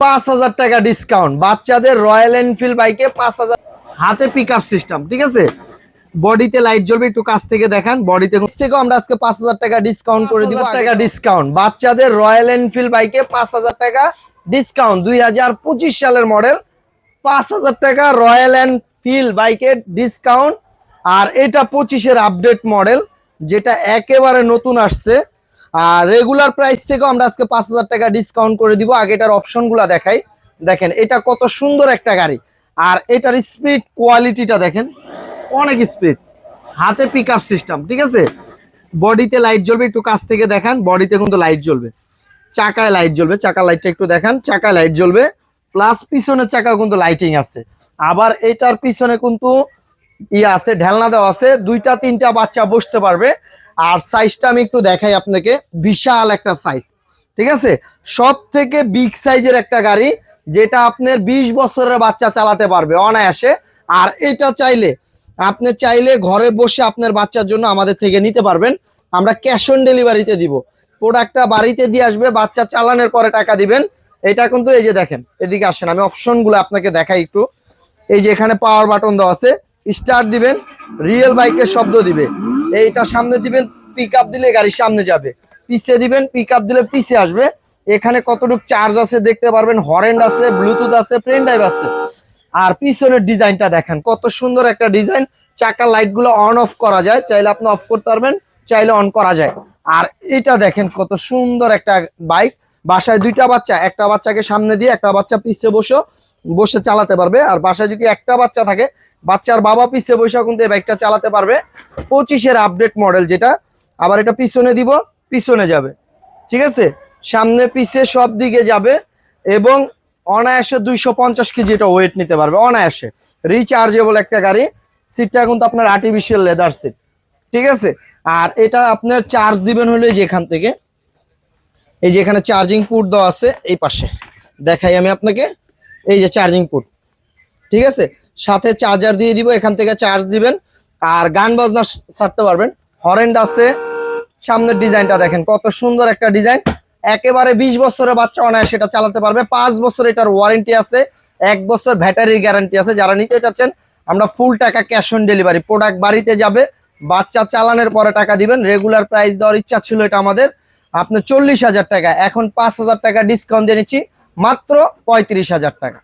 পাঁচ হাজার টাকা ডিসকাউন্ট বাচ্চাদের রয়্যাল এনফিল্ড বাইকে পাঁচ হাজার হাতে পিক সিস্টেম ঠিক আছে? বডিতে লাইট জ্বলবে একটু কাছ থেকে দেখান। বডিতে থেকেও আমরা আজকে পাঁচ হাজার টাকা ডিসকাউন্ট করে দিব টাকা। ডিসকাউন্ট বাচ্চাদের রয়্যাল এনফিল্ড বাইকে পাঁচ হাজার টাকা ডিসকাউন্ট দুই হাজার পঁচিশ সালের মডেল পাঁচ হাজার টাকা রয়্যাল এনফিল্ড বাইকের ডিসকাউন্ট আর এটা পঁচিশের আপডেট মডেল যেটা একেবারে নতুন আসছে। আর রেগুলার প্রাইস থেকেও আমরা আজকে পাঁচ হাজার টাকা ডিসকাউন্ট করে দিব। আগে এটার অপশনগুলো দেখাই। দেখেন, এটা কত সুন্দর একটা গাড়ি। আর এটার স্পিড কোয়ালিটিটা দেখেন, অনেক স্পিড হাতে পিক সিস্টেম ঠিক আছে? বডিতে লাইট জ্বলবে, একটু কাছ থেকে দেখান। বডিতে কিন্তু লাইট জ্বলবে। চাকায় লাইট জ্বলবে চাকা লাইটটা একটু দেখান। চাকায় লাইট জ্বলবে প্লাস পিছনের চাকা কিন্তু লাইটিং আছে। আবার এটার পিছনে কিন্তু ইয়ে আছে, ঢেলনা দেওয়া আছে। দুইটা, তিনটা বাচ্চা বসতে পারবে। আর সাইজটা আমি একটু দেখাই আপনাকে। বিশাল একটা সাইজ ঠিক আছে? সব থেকে বিগ সাইজের একটা গাড়ি, যেটা আপনার বিশ বছরের বাচ্চা চালাতে পারবে অনায়াসে। আর এটা চাইলে, আপনি চাইলে ঘরে বসে আপনার বাচ্চার জন্য আমাদের থেকে নিতে পারবেন। আমরা ক্যাশ অন ডেলিভারিতে দিব। প্রোডাক্টটা বাড়িতে দিয়ে আসবে, বাচ্চা চালানোর পরে টাকা দিবেন। এটা কিন্তু এই যে দেখেন, এদিকে আসেন, আমি অপশনগুলো আপনাকে দেখাই একটু। এই যে এখানে পাওয়ার বাটন দেওয়া আছে স্টার্ট দিবেন রিয়েল বাইকের শব্দ দিবে। এইটা সামনে দিবেন পিক দিলে গাড়ি সামনে যাবে। পিছে দিবেন পিক দিলে পিছে আসবে। এখানে কতটুকু চার্জ আছে দেখতে পারবেন হরেন্ড আছে ব্লুটুথ আছে পেন ড্রাইভ আছে। আর পিছনের ডিজাইনটা দেখেন, কত সুন্দর একটা ডিজাইন চাকার লাইটগুলো অন অফ করা যায়, চাইলে আপনি অফ করতে পারবেন, চাইলে অন করা যায়। আর এটা দেখেন কত সুন্দর একটা বাইক বাসায় দুইটা বাচ্চা, একটা বাচ্চাকে সামনে দিয়ে একটা বাচ্চা পিছে বসে বসে চালাতে পারবে। আর বাসায় যদি একটা বাচ্চা থাকে বাচ্চার বাবা পিছে বৈশাখ কিন্তু এই বাইকটা চালাতে পারবে। পঁচিশের আপডেট মডেল যেটা। আবার এটা পিছনে দিব, পিছনে যাবে। ঠিক আছে? সামনে, পিছে সব দিকে যাবে এবং অনায়াসে দুইশো পঞ্চাশ কেজি এটা ওয়েট নিতে পারবে, অনায়াসে। রিচার্জেবল একটা গাড়ি। সিটটা কিন্তু আপনার আর্টিফিশিয়াল লেদার সিট ঠিক আছে? আর এটা আপনার চার্জ দিবেন হলে যেখান থেকে। এই যে এখানে চার্জিং পুট দেওয়া আছে, এই পাশে। দেখাই আমি আপনাকে। এই যে চার্জিং পোর্ট ঠিক আছে? সাথে চার্জার দিয়ে দিব, এখান থেকে চার্জ দিবেন। আর গান বাজনা ছাড়তে পারবেন। হরেন্ড আছে। সামনের ডিজাইনটা দেখেন, কত সুন্দর একটা ডিজাইন। একেবারে বিশ বছরের বাচ্চা অনায়াসে সেটা চালাতে পারবে। পাঁচ বছর এটার ওয়ারেন্টি আছে। এক বছর ব্যাটারির গ্যারান্টি আছে। যারা নিতে চাচ্ছেন, আমরা ফুল টাকা ক্যাশ অন ডেলিভারি প্রোডাক্ট বাড়িতে যাবে। বাচ্চা চালানোর পরে টাকা দিবেন। রেগুলার প্রাইস দেওয়ার ইচ্ছা ছিল এটা আমাদের। আপনার চল্লিশ হাজার টাকা, এখন পাঁচ হাজার টাকা ডিসকাউন্ট দিয়ে নিচ্ছি। মাত্র পঁয়ত্রিশ হাজার টাকা।